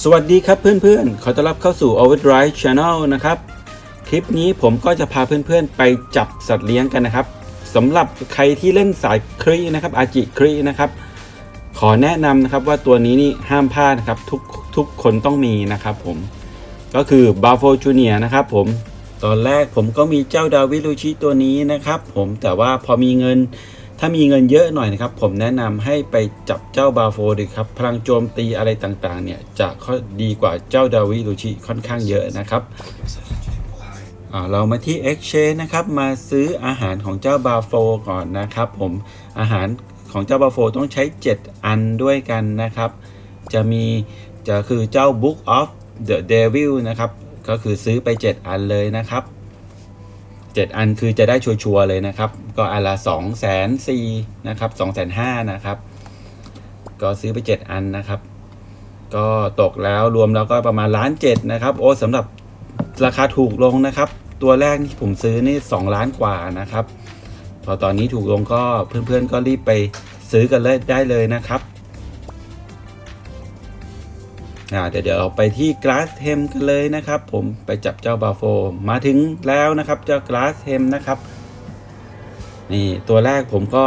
สวัสดีครับเพื่อนๆ ขอต้อนรับเข้าสู่ Overdrive Channel นะครับ คลิปนี้ผมก็จะพาเพื่อนๆ ไปจับสัตว์เลี้ยงกันนะครับสำหรับใครที่เล่นสายครีนะครับอาจิครีนะครับ ขอแนะนำนะครับว่าตัวนี้นี่ห้ามพลาดนะครับทุกทุกคนต้องมีนะครับผม ก็คือบาโฟจูเนียนะครับผม ตอนแรกผมก็มีเจ้าดาวิลูชิตัวนี้นะครับผมแต่ว่าพอมีเงิน ถ้ามีเงินเยอะหน่อยนะครับ ผมแนะนำให้ไปจับเจ้าบาโฟดีครับ พลังโจมตีอะไรต่างๆ เนี่ย จะคดีกว่าเจ้าดาวิลูชิค่อนข้างเยอะนะครับเรามาที่ Exchange นะครับ มาซื้ออาหารของเจ้าบาโฟก่อนนะครับ ผมอาหารของเจ้าบาโฟต้องใช้ 7 อันด้วยกันนะครับ จะมีจะคือเจ้า Book of the Devil นะครับ ก็คือซื้อไป 7 อันเลยนะครับ 7 อันคือจะได้ชัวร์เลยนะครับ ก็อันละ2 0 0 0 0 4นะครับ2 5 0 0 0นะครับ ก็ซื้อไป 7 อันนะครับ ก็ตกแล้วรวมแล้วก็ประมาณล้านเจ็ดนะครับ โอ้สำหรับราคาถูกลงนะครับ ตัวแรกที่ผมซื้อนี่ 2 ล้านกว่านะครับ พอตอนนี้ถูกลงก็เพื่อนๆก็รีบไปซื้อกันเลยได้เลยนะครับ เดี๋ยวเดี๋ยวเราไปที่ก a าสเ e มกันเลยนะครับ ผมไปจับเจ้าบาโฟมาถึงแล้วนะครับ เจ้าก a าสเ e มนะครับ นี่ตัวแรกผมก็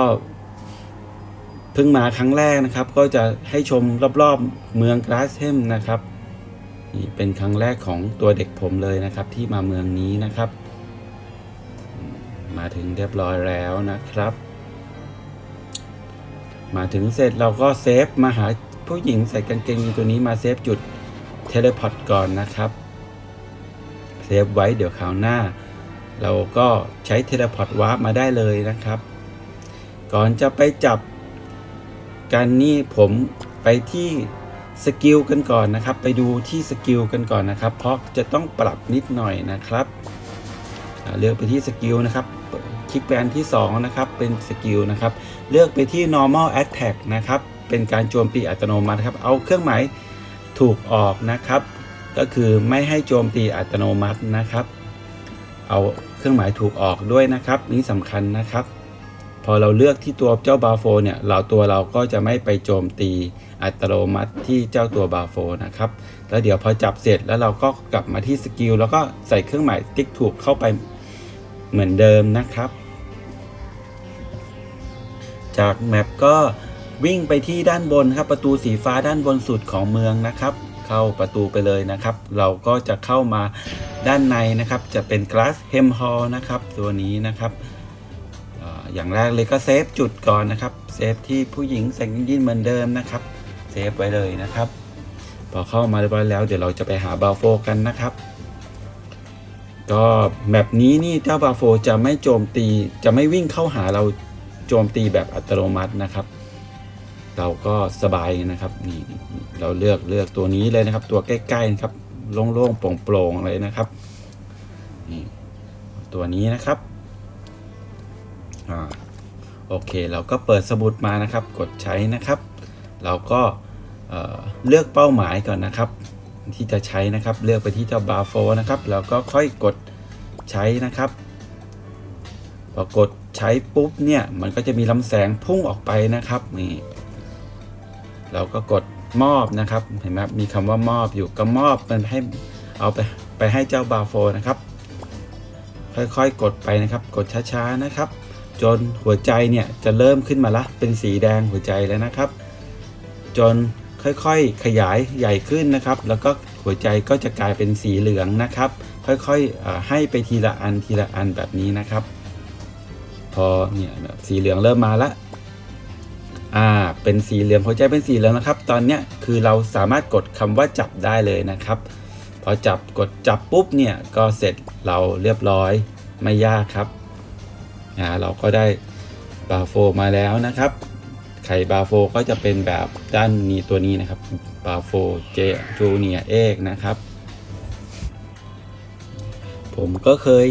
เพิ่งมาครั้งแรกนะครับ ก็จะให้ชมรอบๆเมืองก a าสเ e มนะครับนี่เป็นครั้งแรกของตัวเด็กผมเลยนะครับ ที่มาเมืองนี้นะครับ มาถึงเรียบร้อยแล้วนะครับ มาถึงเสร็จเราก็เซฟมาหา ผู้หญิงใส่กางเกงยีนตัวนี้มาเซฟจุดเทเลพอร์ตก่อนนะครับ เซฟไว้เดี๋ยวคราวหน้า เราก็ใช้เทเลพอร์ตวาร์ปมาได้เลยนะครับ ก่อนจะไปจับกันนี่ผมไปที่สกิลกันก่อนนะครับ ไปดูที่สกิลกันก่อนนะครับ เพราะจะต้องปรับนิดหน่อยนะครับเลือกไปที่สกิลนะครับคลิกไปอันที่ 2 นะครับ เป็นสกิลนะครับ เลือกไปที่ normal attack นะครับ เป็นการโจมตีอัตโนมัติครับ เอาเครื่องหมายถูกออกนะครับ ก็คือไม่ให้โจมตีอัตโนมัตินะครับ เอาเครื่องหมายถูกออกด้วยนะครับ นี่สำคัญนะครับ พอเราเลือกที่ตัวเจ้าบาโฟเนี่ยเราตัวเราก็จะไม่ไปโจมตีอัตโนมัติที่เจ้าตัวบาโฟนะครับ แล้วเดี๋ยวพอจับเสร็จแล้วเราก็กลับมาที่สกิลแล้วก็ใส่เครื่องหมายติ๊กถูกเข้าไปเหมือนเดิมนะครับ จากแมปก็ วิ่งไปที่ด้านบนครับประตูสีฟ้าด้านบนสุดของเมืองนะครับ เข้าประตูไปเลยนะครับ เราก็จะเข้ามาด้านในนะครับ จะเป็น Glass Hem Hall นะครับ ตัวนี้นะครับอย่างแรกเลยก็เซฟจุดก่อนนะครับเซฟที่ผู้หญิงใส่กางเกงยีนเหมือนเดิมนะครับเซฟไว้เลยนะครับ พอเข้ามาเรียบร้อยแล้วเดี๋ยวเราจะไปหาบาโฟกันนะครับ ก็แบบนี้นี่เจ้าบาโฟจะไม่โจมตี จะไม่วิ่งเข้าหาเราโจมตีแบบอัตโนมัตินะครับ เราก็สบายนะครับนี่เราเลือกเลือกตัวนี้เลยนะครับ ตัวใกล้ๆนะครับโล่งๆโปร่งๆเลยนะครับนี่ตัวนี้นะครับอ่าโอเคเราก็เปิดสมุดมานะครับ กดใช้นะครับ เราก็เลือกเป้าหมายก่อนนะครับ ที่จะใช้นะครับเลือกไปที่เจ้าบาโฟนะครับแล้วก็ค่อยกดใช้นะครับพอกดใช้ปุ๊บเนี่ยมันก็จะมีลำแสงพุ่งออกไปนะครับนี่ เราก็กดมอบนะครับ เห็นไหมมีคำว่ามอบอยู่ก็มอบมันให้เอาไปไปให้เจ้าบาโฟนะครับ ค่อยๆ กดไปนะครับ กดช้าๆนะครับ จนหัวใจเนี่ยจะเริ่มขึ้นมาละ เป็นสีแดงหัวใจแล้วนะครับ จนค่อยๆขยายใหญ่ขึ้นนะครับ แล้วก็หัวใจก็จะกลายเป็นสีเหลืองนะครับ ค่อยๆให้ไปทีละอันทีละอันแบบนี้นะครับ พอเนี่ยสีเหลืองเริ่มมาละ อ่าเป็นสีเหลืองหัวใจเป็นสีเหลืองนะครับ ตอนเนี้ยคือเราสามารถกดคำว่าจับได้เลยนะครับ พอจับกดจับปุ๊บเนี่ยก็เสร็จเราเรียบร้อยไม่ยากครับอ่าเราก็ได้บาโฟมาแล้วนะครับ ไข่บาโฟก็จะเป็นแบบด้านนี้ตัวนี้นะครับบาโฟเจจูเนียเอกนะครับ ผมก็เคย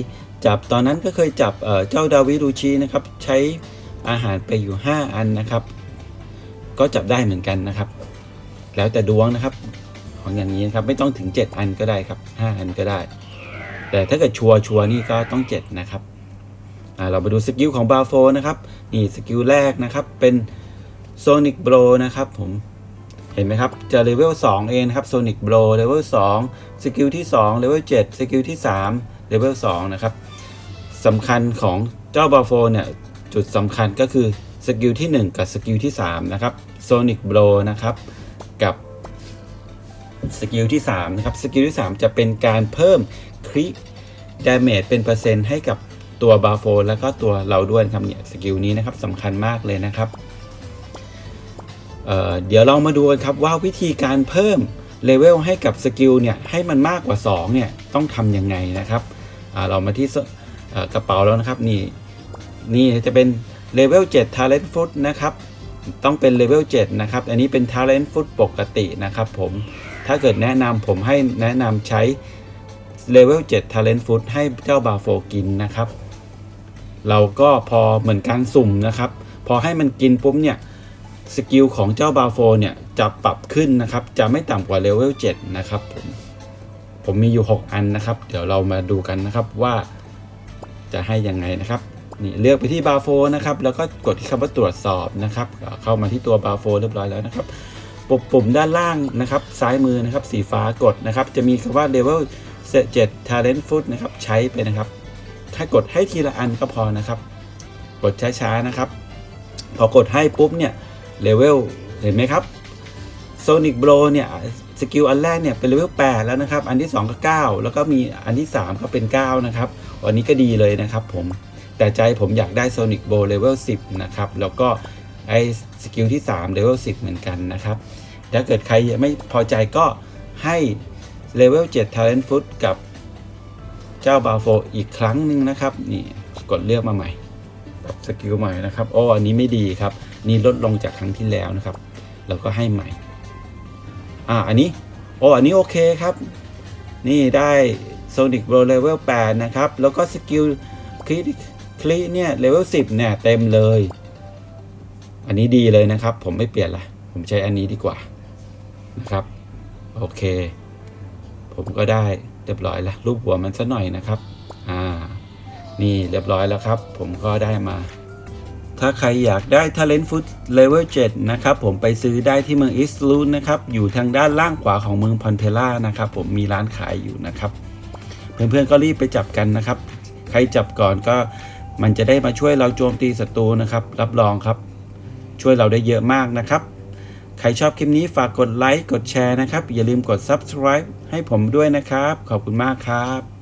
จับตอนนั้นก็เคยจับเเจ้าดาวิรูชินะครับ ใช้อาหารไปอยู่ 5 อันนะครับ ก็จับได้เหมือนกันนะครับ แล้วแต่ดวงนะครับของอย่างนี้นะครับไม่ต้องถึง 7 อันก็ได้ครับ 5 อันก็ได้ แต่ถ้าเกิดชัวร์ชัวร์นี่ก็ต้อง 7 นะครับเรามาดูสกิลของบาโฟนะครับนี่สกิลแรกนะครับเป็นโซนิกโบรนะครับผมเห็นไหมครับจะเลเวล2เองนครับ Sonic Blow เลเวล2สกิลที่2เลเวล7สกิลที่3เลเวล2นะครับสำคัญของเจ้าบาโฟเนี่ยจุดสำคัญก็คือ สกิลที่ 1 กับสกิลที่3นะครับ Sonic Blow นะครับกับสกิลที่3นะครับสกิลที่ 3 จะเป็นการเพิ่มคริดาเมจเป็นเปอร์เซ็นต์ให้กับตัวบาโฟแล้วก็ตัวเราด้วยครับเนี่ยสกิลนี้นะครับสำคัญมากเลยนะครับเเดี๋ยวเรามาดูกันครับว่าวิธีการเพิ่มเลเวลให้กับสกิลเนี่ยให้มันมากกว่า2เนี่ยต้องทำยังไงนะครับเรามาที่กระเป๋าแล้วนะครับนี่นี่จะเป็น เลเวล7 Talent Food นะครับต้องเป็นเลเวล7นะครับ อันนี้เป็น Talent Food ปกตินะครับผม ถ้าเกิดแนะนำผมให้แนะนำใช้เลเวล7 Talent Food ให้เจ้าบาโฟกินนะครับ เราก็พอเหมือนการสุ่มนะครับ พอให้มันกินปุ๊บเนี่ยสกิลของเจ้าบาโฟเนี่ยจะปรับขึ้นนะครับ จะไม่ต่ำกว่าเลเวล7นะครับผมผมมีอยู่ 6 อันนะครับ เดี๋ยวเรามาดูกันนะครับว่าจะให้ยังไงนะครับ นี่เลือกไปที่บาร์โฟนะครับ แล้วก็กดที่คำว่าตรวจสอบนะครับ เข้ามาที่ตัวบาร์โฟเรียบร้อยแล้วนะครับปุ่มปุ่มด้านล่างนะครับ ซ้ายมือนะครับ สีฟ้ากดนะครับ จะมีคำว่าเลเวล7 Talent Food นะครับ ใช้ไปนะครับ ถ้ากดให้ทีละอันก็พอนะครับ กดช้าๆนะครับ พอกดให้ปุ๊บเนี่ยเลเวลเห็นไหมครับ Sonic Blow เนี่ยสกิลอันแรกเนี่ยเป็นเลเวล8แล้วนะครับ อันที่ 2 ก็ 9 แล้วก็มีอันที่ 3 ก็เป็น 9 นะครับอันนี้ก็ดีเลยนะครับผม แต่ใจผมอยากได้ Sonic Blow เลเวล10 นะครับ แล้วก็ไอ้สกิลที่3เลเวล10 เหมือนกันนะครับ ถ้าเกิดใครไม่พอใจก็ให้เลเวล7 Talent Food กับเจ้าบาโฟอีกครั้งหนึ่งนะครับ นี่กดเลือกมาใหม่ปรับสกิลใหม่นะครับโอ้อันนี้ไม่ดีครับ นี่ลดลงจากครั้งที่แล้วนะครับ เราก็ให้ใหม่ อ่าอันนี้โอ้อันนี้โอเคครับ นี่ได้ Sonic Blow Level 8 นะครับ แล้วก็สกิลคลิ คลิเนี่ย Level 10เนี่ยเต็มเลย อันนี้ดีเลยนะครับ ผมไม่เปลี่ยนละผมใช้อันนี้ดีกว่านะครับ โอเค ผมก็ได้เรียบร้อยแล้วรูปหัวมันซะหน่อยนะครับ อ่า นี่เรียบร้อยแล้วครับ ผมก็ได้มา ถ้าใครอยากได้ Talent Food Level 7 นะครับ ผมไปซื้อได้ที่เมืองอิสลูนนะครับ อยู่ทางด้านล่างขวาของเมืองพอนเทล่านะครับ ผมมีร้านขายอยู่นะครับ เพื่อนๆก็รีบไปจับกันนะครับ ใครจับก่อนก็ มันจะได้มาช่วยเราโจมตีศัตรูนะครับ รับรองครับ ช่วยเราได้เยอะมากนะครับ ใครชอบคลิปนี้ฝากกดไลค์กดแชร์นะครับ อย่าลืมกด Subscribe ให้ผมด้วยนะครับ ขอบคุณมากครับ